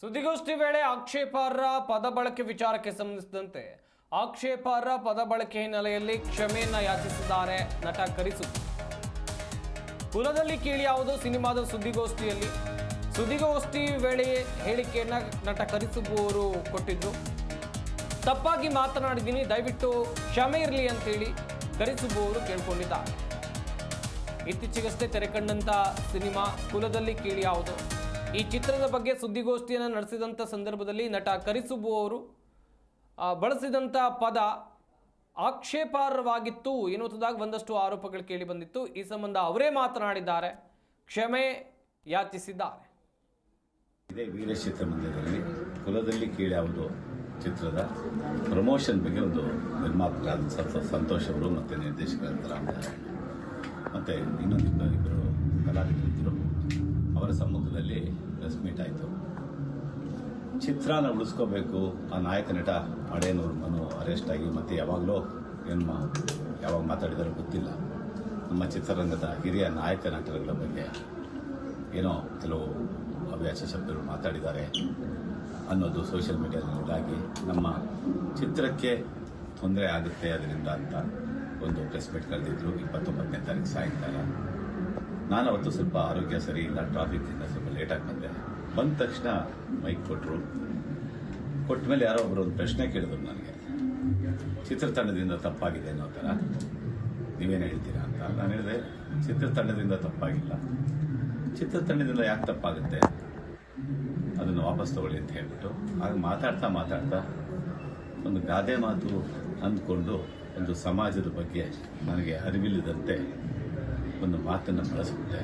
ಸುದ್ದಿಗೋಷ್ಠಿ ವೇಳೆ ಆಕ್ಷೇಪಾರ್ಹ ಪದ ಬಳಕೆ ವಿಚಾರಕ್ಕೆ ಸಂಬಂಧಿಸಿದಂತೆ ಆಕ್ಷೇಪಾರ್ಹ ಪದ ಬಳಕೆ ಹಿನ್ನೆಲೆಯಲ್ಲಿ ಕ್ಷಮೆಯನ್ನ ಯಾಚಿಸಿದ್ದಾರೆ ನಟ ಕರಿಸು. ಕುಲದಲ್ಲಿ ಕೀಳಿ ಯಾವುದು ಸಿನಿಮಾದ ಸುದ್ದಿಗೋಷ್ಠಿಯಲ್ಲಿ? ಸುದ್ದಿಗೋಷ್ಠಿ ವೇಳೆ ಹೇಳಿಕೆಯನ್ನ ನಟ ಕರಿಸುಬ್ಬು ಅವರು ಕೊಟ್ಟಿದ್ರು. ತಪ್ಪಾಗಿ ಮಾತನಾಡಿದ್ದೀನಿ, ದಯವಿಟ್ಟು ಕ್ಷಮೆ ಇರಲಿ ಅಂತೇಳಿ ಕರಿಸುಬ್ಬು ಅವರು ಕೇಳ್ಕೊಂಡಿದ್ದಾರೆ. ಇತ್ತೀಚೆಗಷ್ಟೇ ತೆರೆಕಂಡಂತ ಸಿನಿಮಾ ಕುಲದಲ್ಲಿ ಕೀಳಿ ಯಾವುದು? ಈ ಚಿತ್ರದ ಬಗ್ಗೆ ಸುದ್ದಿಗೋಷ್ಠಿಯನ್ನು ನಡೆಸಿದಂಥ ಸಂದರ್ಭದಲ್ಲಿ ನಟ ಕರಿಸುಬು ಅವರು ಬಳಸಿದಂಥ ಪದ ಆಕ್ಷೇಪಾರ್ಹವಾಗಿತ್ತು ಎನ್ನುವುದಾಗಿ ಒಂದಷ್ಟು ಆರೋಪಗಳು ಕೇಳಿ ಬಂದಿತ್ತು. ಈ ಸಂಬಂಧ ಅವರೇ ಮಾತನಾಡಿದ್ದಾರೆ. ಕ್ಷಮೆ ಯಾಚಿಸಿದ್ದಾರೆ. ಇದೇ ವೀರ ಚಿತ್ರಮಂದಿರದಲ್ಲಿ ಕುಲದಲ್ಲಿ ಕೀಳ್ಯಾವುದು ಚಿತ್ರದ ಪ್ರಮೋಷನ್ ಬಗ್ಗೆ ಒಂದು ನಿರ್ಮಾಪಕರಾದ ಸಂತೋಷ್ ಅವರು ಮತ್ತು ನಿರ್ದೇಶಕರಾದ ಮತ್ತು ಇನ್ನೊಂದು ಇಬ್ಬರು ಸಮ್ಮುಖದಲ್ಲಿ ಪ್ರೆಸ್ ಮೀಟ್ ಆಯಿತು. ಚಿತ್ರಾನ ಉಳಿಸ್ಕೋಬೇಕು. ಆ ನಾಯಕ ನಟ ಮಡೇನೂರು ಮನು ಅರೆಸ್ಟ್ ಆಗಿ ಮತ್ತೆ ಯಾವಾಗಲೂ ಏನು ಮಾ ಯಾವಾಗ ಮಾತಾಡಿದಾರೋ ಗೊತ್ತಿಲ್ಲ. ನಮ್ಮ ಚಿತ್ರರಂಗದ ಹಿರಿಯ ನಾಯಕ ನಟರುಗಳ ಬಗ್ಗೆ ಏನೋ ಕೆಲವು ಅವ್ಯಾಸ ಶಬ್ದಗಳು ಮಾತಾಡಿದ್ದಾರೆ ಅನ್ನೋದು ಸೋಷಿಯಲ್ ಮೀಡಿಯಾದಲ್ಲಿ ಇದಾಗಿ ನಮ್ಮ ಚಿತ್ರಕ್ಕೆ ತೊಂದರೆ ಆಗುತ್ತೆ ಅದರಿಂದ ಅಂತ ಒಂದು ಪ್ರೆಸ್ ಮೀಟ್ ಕರೆದಿದ್ರು. ಇಪ್ಪತ್ತೊಂಬತ್ತನೇ ತಾರೀಕು ಸಾಯಂಕಾಲ. ನಾನು ಅವತ್ತು ಸ್ವಲ್ಪ ಆರೋಗ್ಯ ಸರಿ ಇಲ್ಲ ಟ್ರಾಫಿಕ್ಕಿಂದ ಸ್ವಲ್ಪ ಲೇಟಾಗಿ ಬಂದೆ ಬಂದ ತಕ್ಷಣ ಮೈಕ್ ಕೊಟ್ಟರು ಕೊಟ್ಟ ಮೇಲೆ ಯಾರೋ ಒಬ್ಬರು ಒಂದು ಪ್ರಶ್ನೆ ಕೇಳಿದ್ರು ನನಗೆ. ಚಿತ್ರತಂಡದಿಂದ ತಪ್ಪಾಗಿದೆ ಅನ್ನೋ ಥರ. ನೀವೇನು ಹೇಳ್ತೀರಾ ಅಂತ. ನಾನು ಹೇಳಿದೆ, ಚಿತ್ರತಂಡದಿಂದ ತಪ್ಪಾಗಿಲ್ಲ. ಚಿತ್ರತಂಡದಿಂದ ಯಾಕೆ ತಪ್ಪಾಗುತ್ತೆ? ಅದನ್ನು ವಾಪಸ್ ತಗೊಳ್ಳಿ ಅಂತ ಹೇಳ್ಬಿಟ್ಟು. ಆಗ ಮಾತಾಡ್ತಾ ಮಾತಾಡ್ತಾ ಒಂದು ಗಾದೆ ಮಾತು ಅಂದ್ಕೊಂಡು ಒಂದು ಸಮಾಜದ ಬಗ್ಗೆ ನನಗೆ ಅರಿವಿಲ್ಲದಂತೆ ಒಂದು ಮಾತನ್ನು ಬಳಸ್ಬಿಟ್ಟೆ